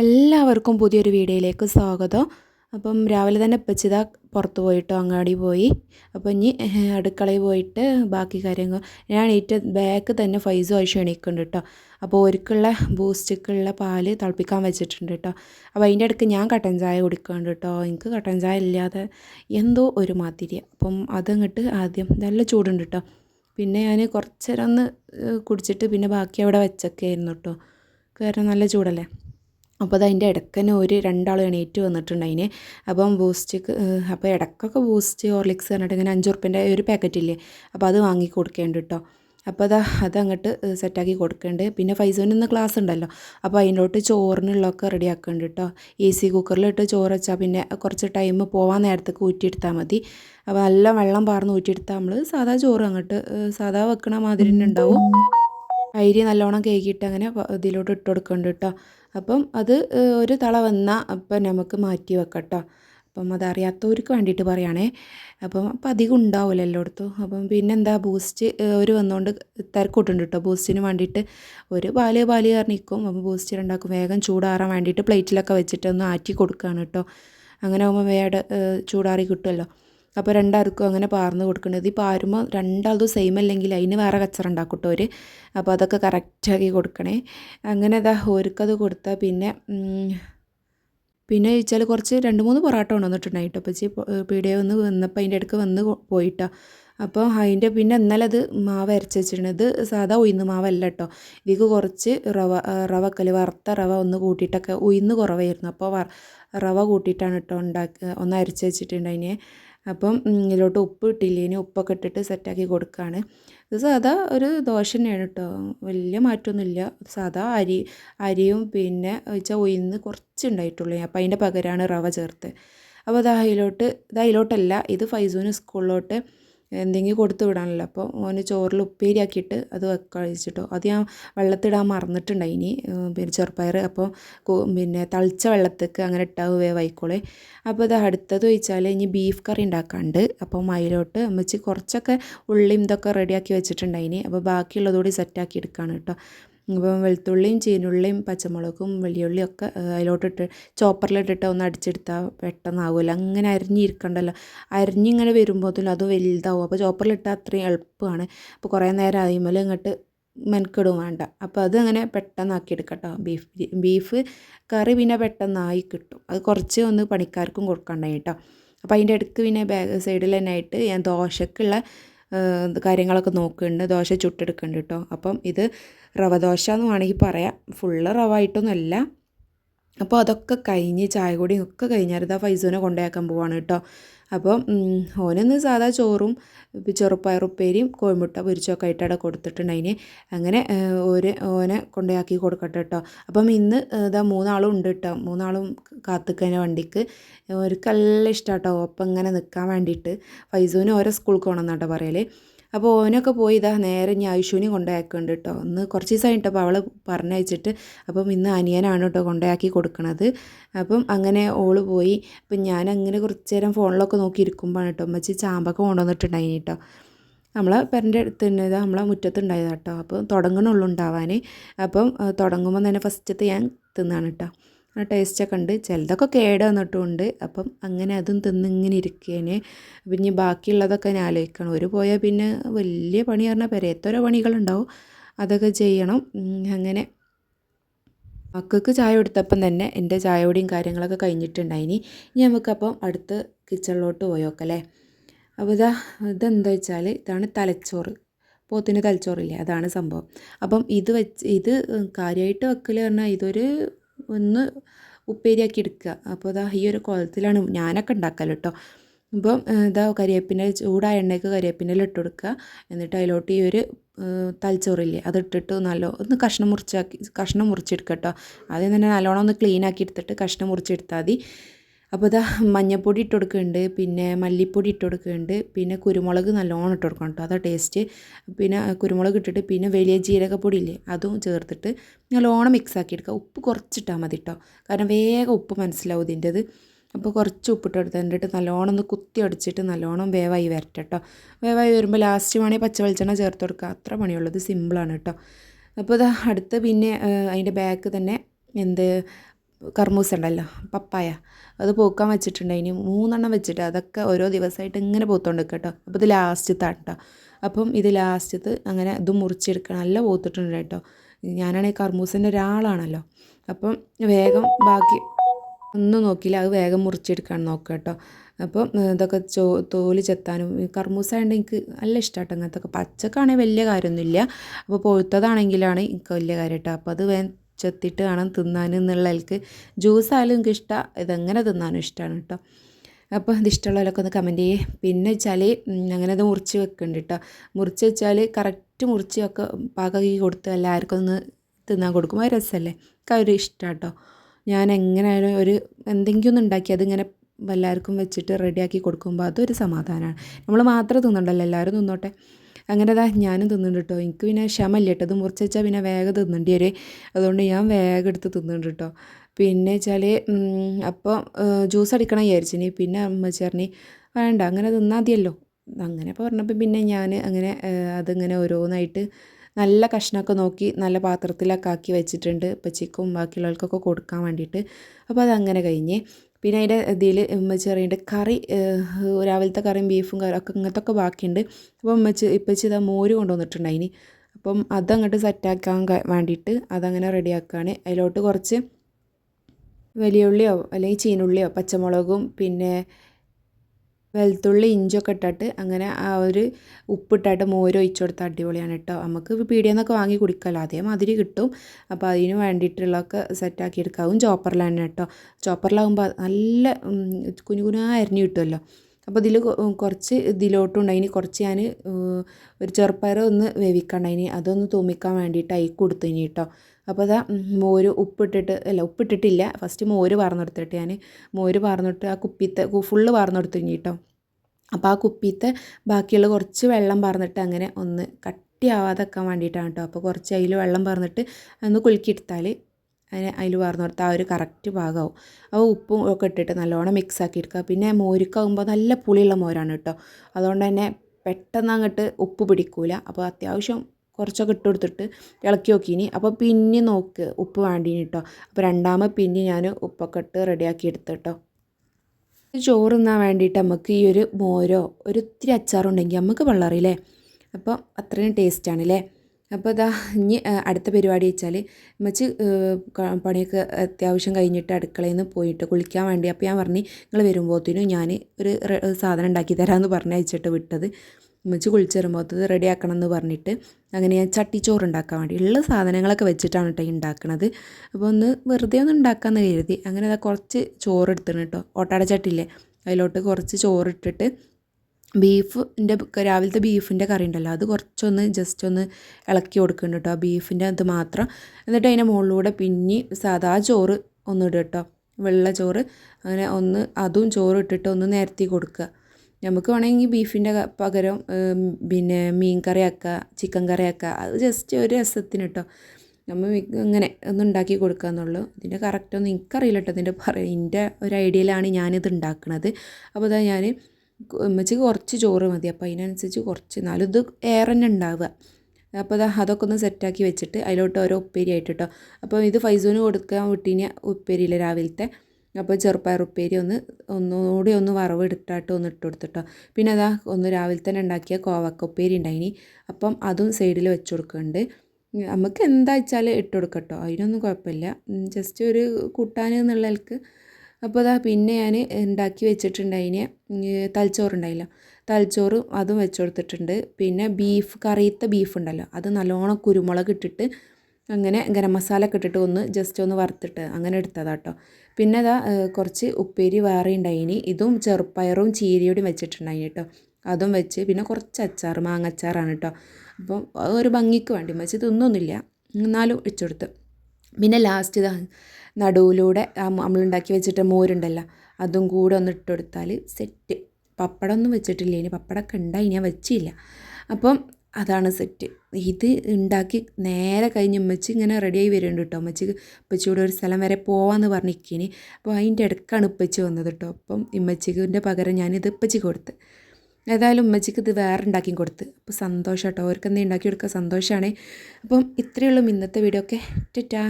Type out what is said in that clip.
എല്ലാവർക്കും പുതിയൊരു വീഡിയോയിലേക്ക് സ്വാഗതം. അപ്പം രാവിലെ തന്നെ പച്ചിത പുറത്ത് പോയിട്ടോ അങ്ങാടി പോയി. അപ്പം ഇനി അടുക്കളയിൽ പോയിട്ട് ബാക്കി കാര്യങ്ങൾ. ഞാൻ ഏറ്റ ബാക്ക് തന്നെ ഫൈസ് ആവശ്യം എണീക്കുന്നുണ്ട് കേട്ടോ. അപ്പോൾ ഒരുക്കുള്ള ബൂസ്റ്റിക്കുള്ള പാൽ തിളപ്പിക്കാൻ വെച്ചിട്ടുണ്ട് കേട്ടോ. അപ്പോൾ അതിന്റെ അടുക്ക് ഞാൻ കട്ടൻ ചായ കുടിക്കുന്നുണ്ട് കേട്ടോ. എനിക്ക് കട്ടൻ ചായ ഇല്ലാതെ എന്തോ ഒരു മാതിരി അപ്പം അതങ്ങട്ട് ആദ്യം നല്ല ചൂടുണ്ട് കേട്ടോ. പിന്നെ ഞാൻ കുറച്ച് നേരം ഒന്ന് കുടിച്ചിട്ട് പിന്നെ ബാക്കി അവിടെ വെച്ചൊക്കെ ആയിരുന്നു കേട്ടോ. കാരണം നല്ല ചൂടല്ലേ? അപ്പോൾ അത് അതിന്റെ ഇടക്കന്നെ ഒരു രണ്ടാൾ എണീറ്റ് വന്നിട്ടുണ്ട് അതിന് അപ്പം ബൂസ്റ്റ് അപ്പോൾ ഇടക്കൊക്കെ ബൂസ്റ്റ് ഓർലിക്സ് പറഞ്ഞിട്ട് ഇങ്ങനെ അഞ്ച് ഉറുപ്പ്യന്റെ ഒരു പാക്കറ്റ് ഇല്ലേ അപ്പോൾ അത് വാങ്ങി കൊടുക്കേണ്ട കേട്ടോ അപ്പോൾ അതാ അതങ്ങോട്ട് സെറ്റാക്കി കൊടുക്കേണ്ടത് പിന്നെ ഫൈസോനിന്ന് ക്ലാസ് ഉണ്ടല്ലോ അപ്പോൾ അതിലോട്ട് ചോറിനുള്ളതൊക്കെ റെഡി ആക്കുന്നുണ്ട് കേട്ടോ എ സി കുക്കറിലിട്ട് ചോറ് വെച്ചാൽ പിന്നെ കുറച്ച് ടൈം പോവാൻ നേരത്തേക്ക് ഊറ്റിയെടുത്താൽ മതി. അപ്പോൾ നല്ല വെള്ളം പാർന്ന് ഊറ്റിയെടുത്താൽ നമ്മൾ സാധാ ചോറ് അങ്ങോട്ട് സാധാ വെക്കണ മാതിരി തന്നെ ഉണ്ടാവും. അരി നല്ലോണം കേക്കിയിട്ട് അങ്ങനെ ഇതിലോട്ട് ഇട്ട് കൊടുക്കുന്നുണ്ട് കേട്ടോ അപ്പം അത് ഒരു തള വന്നാൽ അപ്പം നമുക്ക് മാറ്റി വെക്കട്ടോ. അപ്പം അതറിയാത്തവർക്ക് വേണ്ടിയിട്ട് പറയുകയാണേ അപ്പം അപ്പം അധികം ഉണ്ടാവില്ല എല്ലായിടത്തും അപ്പം പിന്നെന്താ ബൂസ്റ്റ് ഒരു വന്നുകൊണ്ട് തിരക്കൂട്ടുണ്ട് കേട്ടോ ബൂസ്റ്റിന് വേണ്ടിയിട്ട് ഒരു പാൽ പാൽ കയറിനിൽക്കും അപ്പം ബൂസ്റ്റ് ഉണ്ടാക്കും വേഗം ചൂടാറാൻ വേണ്ടിയിട്ട് പ്ലേറ്റിലൊക്കെ വെച്ചിട്ട് ഒന്ന് ആറ്റി കൊടുക്കുകയാണ് കേട്ടോ അങ്ങനെ ആകുമ്പോൾ വേഗം ചൂടാറി കിട്ടുമല്ലോ അപ്പോൾ രണ്ടാൾക്കും അങ്ങനെ പാർന്ന് കൊടുക്കേണ്ടത് ഈ പാരുമ്പോൾ രണ്ടാളും സെയിം അല്ലെങ്കിൽ അതിന് വേറെ കച്ചറ ഉണ്ടാക്കും കേട്ടോ ഒരു അപ്പോൾ അതൊക്കെ കറക്റ്റാക്കി കൊടുക്കണേ. അങ്ങനെ അതാ ഓർക്കത് കൊടുത്താൽ പിന്നെ പിന്നെ ചോദിച്ചാൽ കുറച്ച് രണ്ട് മൂന്ന് പൊറാട്ട കൊണ്ടുവന്നിട്ടുണ്ടായിട്ടോ. അപ്പച്ചി പീടിയ വന്ന് വന്നപ്പോൾ അതിന്റെ അടുക്ക് വന്ന് പോയിട്ടോ. അപ്പോൾ അതിന്റെ പിന്നെ ഇന്നലെ അത് മാവ് അരച്ച് വെച്ചിട്ടുണ്ട് സാധാ ഉയിന്ന് മാവല്ല കേട്ടോ ഇതിക്ക് കുറച്ച് റവ റവക്കൽ വറുത്ത റവ ഒന്ന് കൂട്ടിയിട്ടൊക്കെ ഉയിന്ന് കുറവായിരുന്നു. അപ്പോൾ റവ കൂട്ടിയിട്ടാണ് കേട്ടോ ഉണ്ടാക്കി ഒന്ന് അരച്ച് വെച്ചിട്ടുണ്ട് അതിനെ അപ്പം ഇതിലോട്ട് ഉപ്പ് ഇട്ടില്ലേനി ഉപ്പൊക്കെ ഇട്ടിട്ട് സെറ്റാക്കി കൊടുക്കുകയാണ് ഇത് സാധാ ഒരു ദോശ തന്നെയാണ് കേട്ടോ വലിയ മാറ്റമൊന്നുമില്ല സാധാ അരി അരിയും പിന്നെ വെച്ചാൽ ഉയർന്ന് കുറച്ച് ഉണ്ടായിട്ടുള്ളൂ. അപ്പം അതിന്റെ പകരമാണ് റവ ചേർത്ത്. അപ്പോൾ അത് അതിലോട്ട് ഇത് അതിലോട്ടല്ല ഇത് ഫൈസൂന് സ്കൂളിലോട്ട് എന്തെങ്കിലും കൊടുത്തു വിടാനല്ലോ. അപ്പോൾ ഓന് ചോറിൽ ഉപ്പേരിയാക്കിയിട്ട് അത് കഴിച്ചിട്ടോ. അത് ഞാൻ വെള്ളത്തിടാൻ മറന്നിട്ടുണ്ടായിനി പിന്നെ ചെറുപ്പയർ അപ്പോൾ പിന്നെ തളിച്ച വെള്ളത്തേക്ക് അങ്ങനെ ഇട്ടാവേ വേവായിക്കോളെ. അപ്പോൾ അത് അടുത്തത് ചോദിച്ചാൽ ഇനി ബീഫ് കറി ഉണ്ടാക്കാണ്ട്. അപ്പോൾ മയിലോട്ട് അമ്മച്ചി കുറച്ചൊക്കെ ഉള്ളിയും ഇതൊക്കെ റെഡിയാക്കി വെച്ചിട്ടുണ്ടായിനി അപ്പോൾ ബാക്കിയുള്ളതുകൂടി സെറ്റാക്കി എടുക്കുകയാണ് കേട്ടോ. ഇപ്പം വെളുത്തുള്ളിയും ചീനുള്ളിയും പച്ചമുളകും വെള്ളിയുള്ളിയും ഒക്കെ അതിലോട്ടിട്ട് ചോപ്പറിലിട്ടിട്ട് ഒന്ന് അടിച്ചെടുത്താൽ പെട്ടെന്നാവുമല്ലോ അങ്ങനെ അരിഞ്ഞിരിക്കണ്ടല്ലോ. അരിഞ്ഞിങ്ങനെ വരുമ്പോഴത്തേലും അത് വലുതാവും. അപ്പോൾ ചോപ്പറിലിട്ടാൽ അത്രയും എളുപ്പമാണ് അപ്പോൾ കുറേ നേരം അതിമേൽ ഇങ്ങോട്ട് മെനക്കെടും വേണ്ട. അപ്പോൾ അത് അങ്ങനെ പെട്ടെന്നാക്കി എടുക്കട്ടോ ബീഫ് ബീഫ് കറി പിന്നെ പെട്ടെന്നായി കിട്ടും. അത് കുറച്ച് ഒന്ന് പണിക്കാർക്കും കൊടുക്കണ്ടായി കേട്ടോ അപ്പോൾ അതിന്റെ ഇടയ്ക്ക് പിന്നെ ബാക്ക് സൈഡിൽ തന്നെ ആയിട്ട് ഞാൻ ദോശക്കുള്ള കാര്യങ്ങളൊക്കെ നോക്കുന്നുണ്ട്. ദോശ ചുട്ടെടുക്കുന്നുണ്ട് കേട്ടോ. അപ്പം ഇത് റവ ദോശ എന്ന് വേണമെങ്കിൽ പറയാം. ഫുള്ള് റവ ആയിട്ടൊന്നുമല്ല. അപ്പോൾ അതൊക്കെ കഴിഞ്ഞ് ചായ കൂടി ഒക്കെ കഴിഞ്ഞാൽ ഇതാ ഫൈസൂനെ കൊണ്ടുപോയാക്കാൻ പോവാണ് കേട്ടോ. അപ്പം ഓനൊന്ന് സാധാ ചോറും ചെറുപ്പയറുപ്പേരിയും കോഴിമുട്ട പൊരിച്ചൊക്കെ ആയിട്ടവിടെ കൊടുത്തിട്ടുണ്ടായിന് അങ്ങനെ ഒരു ഓനെ കൊണ്ടുപോയി കൊടുക്കട്ടെ കേട്ടോ അപ്പം ഇന്ന് ഇതാ മൂന്നാളും ഉണ്ട് കേട്ടോ മൂന്നാളും കാത്തുക്കനെ വണ്ടിക്ക്. അവർക്കെല്ലാം ഇഷ്ടം കേട്ടോ ഒപ്പം ഇങ്ങനെ നിൽക്കാൻ വേണ്ടിയിട്ട്. ഫൈസൂന് ഓരോ സ്കൂൾക്ക് പോകണം എന്നാട്ടോ പറയൽ. അപ്പോൾ ഓനൊക്കെ പോയി ഇതാ നേരെ ഞാൻ ഐശുവിനെയും കൊണ്ടുപോയാക്കുന്നുണ്ട് കേട്ടോ ഒന്ന് കുറച്ച് ദിവസമായിട്ട് അപ്പോൾ അവൾ പറഞ്ഞയച്ചിട്ട് അപ്പം ഇന്ന് അനിയനാണ് കേട്ടോ കൊണ്ടുപോയാക്കി കൊടുക്കണത്. അപ്പം അങ്ങനെ ഓൾ പോയി. അപ്പം ഞാൻ അങ്ങനെ കുറച്ച് നേരം ഫോണിലൊക്കെ നോക്കി ഇരിക്കുമ്പോഴാണ് കേട്ടോ അമ്മച്ചി ചാമ്പൊക്കെ കൊണ്ടുവന്നിട്ടുണ്ടായിനി കേട്ടോ നമ്മളെ പെരന്റെ അടുത്ത് തന്നെ ഇതാ നമ്മളെ മുറ്റത്തുണ്ടായതാട്ടോ അപ്പം അപ്പോൾ തുടങ്ങണുള്ളൂ ഉണ്ടാവാൻ അപ്പം തുടങ്ങുമ്പോൾ തന്നെ ഫസ്റ്റത്തെ ഞാൻ തിന്നാണ് കേട്ടോ ടേസ്റ്റൊക്കെ ഉണ്ട്. ചിലതൊക്കെ കേട് വന്നിട്ടുമുണ്ട് അപ്പം അങ്ങനെ അതും തിന്നിങ്ങനെ ഇരിക്കേനെ. പിന്നെ ബാക്കിയുള്ളതൊക്കെ ഞാൻ ആലോചിക്കണം. ഒരു പോയാൽ പിന്നെ വലിയ പണി പറഞ്ഞാൽ പെരയത്തോരോ പണികളുണ്ടാവും. അതൊക്കെ ചെയ്യണം. അങ്ങനെ മക്കൾക്ക് ചായ കൊടുത്തപ്പം തന്നെ എന്റെ ചായയോടെയും കാര്യങ്ങളൊക്കെ കഴിഞ്ഞിട്ടുണ്ടായിനി. ഇനി നമുക്കപ്പം അടുത്ത് കിച്ചണിലോട്ട് പോയോക്കല്ലേ? അപ്പോൾ ഇതാ ഇതെന്താ വെച്ചാൽ ഇതാണ് തലച്ചോറ്. പോത്തിന് തലച്ചോറില്ലേ? അതാണ് സംഭവം. അപ്പം ഇത് വെച്ച് ഇത് കാര്യമായിട്ട് വെക്കൽ പറഞ്ഞാൽ ഇതൊരു ഒന്ന് ഉപ്പേരിയാക്കി എടുക്കുക. അപ്പോൾ ഇതാ ഈ ഒരു കുളത്തിലാണ് ഞാനൊക്കെ ഉണ്ടാക്കൽ കേട്ടോ. അപ്പം ഇതാ കരിയേപ്പിന്റെ ചൂടായ എണ്ണയ്ക്ക് കരിയേപ്പിന്റെ ഇട്ട് കൊടുക്കുക. എന്നിട്ട് അതിലോട്ട് ഈ ഒരു തലച്ചോറില്ലേ അതിട്ടിട്ട് നല്ല ഒന്ന് കഷ്ണം മുറിച്ചാക്കി കഷ്ണം മുറിച്ചെടുക്കുക കേട്ടോ. ആദ്യം തന്നെ നല്ലോണം ഒന്ന് ക്ലീൻ ആക്കി എടുത്തിട്ട് കഷ്ണം മുറിച്ചെടുത്താൽ മതി. അപ്പോൾ ഇതാ മഞ്ഞൾപ്പൊടി ഇട്ട് കൊടുക്കുന്നുണ്ട് പിന്നെ മല്ലിപ്പൊടി ഇട്ട് കൊടുക്കുന്നുണ്ട് പിന്നെ കുരുമുളക് നല്ലോണം ഇട്ട് കൊടുക്കണം കേട്ടോ അതാ ടേസ്റ്റ് പിന്നെ കുരുമുളക് ഇട്ടിട്ട് പിന്നെ വലിയ ജീരകപ്പൊടി ഇല്ലേ അതും ചേർത്തിട്ട് നല്ലോണം മിക്സ് ആക്കി എടുക്കുക. ഉപ്പ് കുറച്ചിട്ടാൽ മതി കേട്ടോ കാരണം വേഗം ഉപ്പ് മനസ്സിലാവും ഇതിന്റെത്. അപ്പോൾ കുറച്ച് ഉപ്പിട്ട് എടുത്ത് എന്നിട്ട് നല്ലോണം ഒന്ന് കുത്തി അടിച്ചിട്ട് നല്ലോണം വേവായി വരട്ടെ കേട്ടോ. വേവായി വരുമ്പോൾ ലാസ്റ്റ് വേണേൽ പച്ച വെളിച്ചെണ്ണ ചേർത്ത് കൊടുക്കുക അത്ര പണിയുള്ളത് സിമ്പിളാണ് കേട്ടോ. അപ്പോൾ ഇത് അടുത്ത് പിന്നെ അതിന്റെ ബാക്ക് തന്നെ എന്ത് കർമൂസ ഉണ്ടല്ലോ പപ്പായ. അത് പൂക്കാൻ ഇനി മൂന്നെണ്ണം വെച്ചിട്ട് അതൊക്കെ ഓരോ ദിവസമായിട്ട് ഇങ്ങനെ പൂത്തോണ്ട് കേട്ടോ അപ്പോൾ ഇത് ലാസ്റ്റ് കേട്ടോ അപ്പം ഇത് ലാസ്റ്റത്ത് അങ്ങനെ ഇത് മുറിച്ചെടുക്കണം. നല്ല പൂത്തിട്ടുണ്ട് കേട്ടോ. ഞാനാണെങ്കിൽ കർമ്മൂസിന്റെ ഒരാളാണല്ലോ. അപ്പം വേഗം ബാക്കി ഒന്നും നോക്കിയില്ല. അത് വേഗം മുറിച്ചെടുക്കാൻ നോക്കുക കേട്ടോ. അപ്പം ഇതൊക്കെ ചോ തോൽ ചെത്താനും കർമൂസ ആയതുകൊണ്ട് എനിക്ക് നല്ല ഇഷ്ടമാട്ടോ അങ്ങനത്തെ പച്ചക്കാണെങ്കിൽ വലിയ കാര്യമൊന്നുമില്ല. അപ്പോൾ പൊഴുത്തതാണെങ്കിലാണ് എനിക്ക് വലിയ കാര്യം കേട്ടോ. അപ്പോൾ അത് വേ ചെത്തിയിട്ട് വേണം തിന്നാൻ എന്നുള്ള എനിക്ക് ജ്യൂസ് ആയാലും എനിക്ക് ഇഷ്ടമാണ് ഇതെങ്ങനെ തിന്നാനും ഇഷ്ടമാണ് കേട്ടോ അപ്പോൾ ഇതിഷ്ടമുള്ളവരൊക്കെ ഒന്ന് കമന്റ് ചെയ്യേ. പിന്നെ വെച്ചാൽ അങ്ങനെ അത് മുറിച്ച് വെക്കുന്നുണ്ട് കേട്ടോ മുറിച്ച് വെച്ചാൽ കറക്റ്റ് മുറിച്ച് ഒക്കെ പാകി കൊടുത്ത് എല്ലാവർക്കും ഒന്ന് തിന്നാൻ കൊടുക്കും. അത് രസമല്ലേ എനിക്ക് ഒരു ഇഷ്ടമാണ് കേട്ടോ ഞാൻ എങ്ങനെയായാലും ഒരു എന്തെങ്കിലും ഒന്ന് ഉണ്ടാക്കി അതിങ്ങനെ എല്ലാവർക്കും വെച്ചിട്ട് റെഡിയാക്കി കൊടുക്കുമ്പോൾ അതൊരു സമാധാനമാണ് നമ്മൾ മാത്രം തിന്നണ്ടല്ലോ എല്ലാവരും തിന്നോട്ടെ. അങ്ങനെ അതാ ഞാനും തിന്നുന്നുണ്ട് കേട്ടോ എനിക്ക് പിന്നെ ക്ഷമല്ല കേട്ടോ അത് മുറിച്ച് വെച്ചാൽ പിന്നെ വേഗം തിന്നേണ്ടി വരെ. അതുകൊണ്ട് ഞാൻ വേഗം എടുത്ത് തിന്നുന്നുണ്ട് കേട്ടോ പിന്നെ വെച്ചാൽ അപ്പോൾ ജ്യൂസ് അടിക്കണം വിചാരിച്ചിനി പിന്നെ അമ്മ വേണ്ട അങ്ങനെ തിന്നാൽ മതിയല്ലോ. അങ്ങനെ പറഞ്ഞപ്പോൾ പിന്നെ ഞാൻ അങ്ങനെ അതിങ്ങനെ ഓരോന്നായിട്ട് നല്ല കഷ്ണമൊക്കെ നോക്കി നല്ല പാത്രത്തിലൊക്കെ ആക്കി വെച്ചിട്ടുണ്ട്. ചിക്കും ബാക്കിയുള്ളവർക്കൊക്കെ കൊടുക്കാൻ വേണ്ടിയിട്ട്. അപ്പോൾ അതങ്ങനെ കഴിഞ്ഞ്. പിന്നെ അതിന്റെ ഇതിൽ ഉമ്മച്ചി പറയുന്നുണ്ട് കറി രാവിലത്തെ കറിയും ബീഫും കറി ഒക്കെ ഇങ്ങനത്തെ ഒക്കെ ബാക്കിയുണ്ട്. അപ്പോൾ ഉമ്മച്ചി ഇപ്പച്ചി ഇതാ മോര് കൊണ്ടുവന്നിട്ടുണ്ടായിനി. അപ്പം അതങ്ങോട്ട് സെറ്റാക്കാൻ വേണ്ടിയിട്ട് അതങ്ങനെ റെഡിയാക്കുകയാണ് അതിലോട്ട് കുറച്ച് വലിയ ഉള്ളിയോ അല്ലെങ്കിൽ ചീനുള്ളിയോ പച്ചമുളകും പിന്നെ വെളുത്തുള്ളി ഇഞ്ചൊക്കെ ഇട്ടിട്ട് അങ്ങനെ ആ ഒരു ഉപ്പിട്ടിട്ട് മോര് ഒഴിച്ചു കൊടുത്താൽ അടിപൊളിയാണ് കേട്ടോ നമുക്ക് പീടിയെന്നൊക്കെ വാങ്ങി കുടിക്കാമല്ലോ അതേമാതിരി കിട്ടും. അപ്പോൾ അതിന് വേണ്ടിയിട്ടുള്ളതൊക്കെ സെറ്റാക്കി എടുക്കാവും. ചോപ്പറിലാണ് കേട്ടോ ചോപ്പറിലാവുമ്പോൾ നല്ല കുഞ്ഞാ അരിഞ്ഞ് കിട്ടുമല്ലോ അപ്പോൾ ഇതിൽ കുറച്ച് ഇതിലോട്ടുണ്ടായിന് കുറച്ച് ഞാൻ ഒരു ചെറുപ്പയർ ഒന്ന് വേവിക്കണ്ടായിന് അതൊന്ന് തൂമിക്കാൻ വേണ്ടിയിട്ട് അയക്ക് കൊടുത്തിനി കേട്ടോ അപ്പോൾ അതാ മോര് ഉപ്പിട്ടിട്ട് അല്ല ഉപ്പിട്ടിട്ടില്ല. ഫസ്റ്റ് മോര് വാർന്നെടുത്തിട്ട് ഞാൻ മോര് വാർന്നിട്ട് ആ കുപ്പിത്തെ ഫുള്ള് പാർന്നെടുത്തിനി കേട്ടോ അപ്പോൾ ആ കുപ്പിത്തെ ബാക്കിയുള്ള കുറച്ച് വെള്ളം പറഞ്ഞിട്ട് അങ്ങനെ ഒന്ന് കട്ടിയാവാതെക്കാൻ വേണ്ടിയിട്ടാണ് കേട്ടോ അപ്പോൾ കുറച്ച് അതിൽ വെള്ളം പറഞ്ഞിട്ട് ഒന്ന് കുലുക്കിയെടുത്താൽ അതിന് അതിൽ വാർന്ന് കൊടുത്താൽ ആ ഒരു കറക്റ്റ് ഭാഗമാവും അപ്പോൾ ഉപ്പും ഒക്കെ ഇട്ടിട്ട് നല്ലോണം മിക്സ് ആക്കി എടുക്കുക. പിന്നെ മോരിക്കാവുമ്പോൾ നല്ല പുളിയുള്ള മോരാണ് കേട്ടോ. അതുകൊണ്ട് തന്നെ പെട്ടെന്ന് അങ്ങോട്ട് ഉപ്പ് പിടിക്കൂല. അപ്പോൾ അത്യാവശ്യം കുറച്ചൊക്കെ ഇട്ട് കൊടുത്തിട്ട് ഇളക്കി നോക്കിനി അപ്പോൾ പിന്നെ നോക്ക് ഉപ്പ് വേണ്ടീനി കേട്ടോ. അപ്പോൾ രണ്ടാമത് പിന്നെ ഞാൻ ഉപ്പൊക്കെ ഇട്ട് റെഡിയാക്കി എടുത്തു കേട്ടോ. ചോറ് തിന്നാൻ വേണ്ടിയിട്ട് നമുക്ക് ഈ ഒരു മോരോ ഒരു ഇത്തിരി അച്ചാറുണ്ടെങ്കിൽ നമുക്ക് വെള്ളറിയില്ലേ അപ്പോൾ അത്രയും ടേസ്റ്റാണ് അപ്പോൾ ഇതാ ഇനി അടുത്ത പരിപാടി വെച്ചാൽ മച്ച് പണിയൊക്കെ അത്യാവശ്യം കഴിഞ്ഞിട്ട് അടുക്കളയിൽ നിന്ന് പോയിട്ട് കുളിക്കാൻ വേണ്ടി അപ്പോൾ ഞാൻ പറഞ്ഞു നിങ്ങൾ വരുമ്പോഴത്തേനും ഞാൻ ഒരു സാധനം ഉണ്ടാക്കി തരാമെന്ന് പറഞ്ഞ് അയച്ചിട്ട് വിട്ടത്. ഉമ്മച്ച് കുളിച്ച് വരുമ്പോഴത്തത് റെഡി ആക്കണം എന്ന് പറഞ്ഞിട്ട് അങ്ങനെ ഞാൻ ചട്ടിച്ചോറ് ഉണ്ടാക്കാൻ വേണ്ടി ഉള്ള സാധനങ്ങളൊക്കെ വെച്ചിട്ടാണ് കേട്ടോ ഉണ്ടാക്കണത്. അപ്പോൾ ഒന്ന് വെറുതെ ഒന്ന് ഉണ്ടാക്കാമെന്ന് കരുതി. അങ്ങനെ അതാ കുറച്ച് ചോറ് എടുത്തിട്ടുണ്ട് കേട്ടോ ഓട്ടാട ചട്ടിയില്ലേ? അതിലോട്ട് കുറച്ച് ചോറ് ഇട്ടിട്ട് ബീഫിന്റെ രാവിലത്തെ ബീഫിന്റെ കറി ഉണ്ടല്ലോ. അത് കുറച്ചൊന്ന് ജസ്റ്റ് ഒന്ന് ഇളക്കി കൊടുക്കുന്നുണ്ട് കേട്ടോ ബീഫിന്റെ അത് മാത്രം. എന്നിട്ട് അതിന്റെ മുകളിലൂടെ പിന്നി സാധാ ചോറ് ഒന്ന് ഇടുക കേട്ടോ വെള്ള ചോറ്. അങ്ങനെ ഒന്ന് അതും ചോറ് ഇട്ടിട്ട് ഒന്ന് നേരത്തി കൊടുക്കുക. നമുക്ക് വേണമെങ്കിൽ ബീഫിന്റെ പകരം പിന്നെ മീൻ കറി ആക്കുക ചിക്കൻ കറി ആക്കുക. അത് ജസ്റ്റ് ഒരു രസത്തിന് കേട്ടോ നമ്മൾ ഇങ്ങനെ ഒന്ന് ഉണ്ടാക്കി കൊടുക്കുക എന്നുള്ളൂ. ഇതിന്റെ കറക്റ്റൊന്നും എനിക്കറിയില്ല കേട്ടോ ഇതിന്റെ പറ എന്റെ ഒരു ഐഡിയയിലാണ് ഞാനിത് ഉണ്ടാക്കുന്നത് അപ്പോൾ അതാ ഞാൻ ഉമ്മച്ചിക്ക് കുറച്ച് ചോറ് മതി. അപ്പോൾ അതിനനുസരിച്ച് കുറച്ച് എന്നാലും ഇത് ഏറെ തന്നെ ഉണ്ടാവുക അപ്പോൾ അത് അതൊക്കെ ഒന്ന് സെറ്റാക്കി വെച്ചിട്ട് അതിലോട്ട് ഓരോ ഉപ്പേരി ആയിട്ട് കേട്ടോ അപ്പോൾ ഇത് ഫൈസൂന് കൊടുക്കാൻ വിട്ടിനെ ഉപ്പേരിയില്ല രാവിലത്തെ അപ്പോൾ ചെറുപ്പയർ ഉപ്പേരി ഒന്ന് ഒന്നുകൂടി ഒന്ന് വറവ് എടുത്തിട്ട് ഒന്ന് ഇട്ട് കൊടുത്തിട്ടോ. പിന്നെ അതാ ഒന്ന് രാവിലെ തന്നെ ഉണ്ടാക്കിയ കോവക്ക ഉപ്പേരി ഉണ്ടായിനി അപ്പം അതും സൈഡിൽ വെച്ച് കൊടുക്കുന്നുണ്ട് നമുക്ക് എന്താ വെച്ചാൽ ഇട്ട് കൊടുക്കട്ടോ. അതിനൊന്നും കുഴപ്പമില്ല ജസ്റ്റ് ഒരു കൂട്ടാൻ എന്നുള്ളതിൽക്ക് അപ്പോൾ അതാ പിന്നെ ഞാൻ ഉണ്ടാക്കി വെച്ചിട്ടുണ്ടായിന് തലച്ചോറുണ്ടായില്ല തലച്ചോറ് അതും വെച്ച് കൊടുത്തിട്ടുണ്ട്. പിന്നെ ബീഫ് കറിയത്തെ ബീഫ് ഉണ്ടല്ലോ അത് നല്ലോണം കുരുമുളക് ഇട്ടിട്ട് അങ്ങനെ ഗരം മസാല ഇട്ടിട്ട് ഒന്ന് ജസ്റ്റ് ഒന്ന് വറുത്തിട്ട് അങ്ങനെ എടുത്തതാട്ടോ. പിന്നെ അതാ കുറച്ച് ഉപ്പേരി വേറെ ഉണ്ടായിനി. ഇതും ചെറുപ്പയറും ചീരയോടും വെച്ചിട്ടുണ്ടായി കേട്ടോ അതും വെച്ച് പിന്നെ കുറച്ച് അച്ചാർ മാങ്ങ മാങ്ങച്ചാറാണ് കേട്ടോ. അപ്പം ഒരു ഭംഗിക്ക് വേണ്ടി. വെച്ച് തിന്നൊന്നുമില്ല എന്നാലും വെച്ചെടുത്ത് പിന്നെ ലാസ്റ്റ് ഇതാ നടുവിലൂടെ നമ്മളുണ്ടാക്കി വെച്ചിട്ട് മോരുണ്ടല്ലോ അതും കൂടെ ഒന്ന് ഇട്ട് കൊടുത്താൽ സെറ്റ് പപ്പടം ഒന്നും വെച്ചിട്ടില്ല ഇനി പപ്പടമൊക്കെ ഉണ്ടായി ഞാൻ വെച്ചില്ല. അപ്പം അതാണ് സെറ്റ് ഇത് ഉണ്ടാക്കി നേരെ കഴിഞ്ഞ് ഉമ്മച്ചി ഇങ്ങനെ റെഡിയായി വരുന്നുണ്ട് കേട്ടോ ഉമ്മച്ചിക്ക് ഉപ്പച്ചിയുടെ ഒരു സ്ഥലം വരെ പോവാന്ന് പറഞ്ഞിരിക്കണി അപ്പോൾ അതിന്റെ ഇടക്കാണ് ഉപ്പച്ചി വന്നത് കേട്ടോ അപ്പം ഉമ്മച്ചിക്കിന്റെ പകരം ഞാനിത് ഉപ്പച്ചി കൊടുത്ത്. ഏതായാലും ഉമ്മച്ചിക്ക് ഇത് വേറെ ഉണ്ടാക്കി കൊടുത്ത്. അപ്പോൾ സന്തോഷം കേട്ടോ അവർക്ക് എന്തെങ്കിലും ഉണ്ടാക്കി കൊടുക്കുക സന്തോഷമാണ് അപ്പം ഇത്രയേ ഉള്ളൂ. ഇന്നത്തെ വീഡിയോ ഒക്കെ. ടാ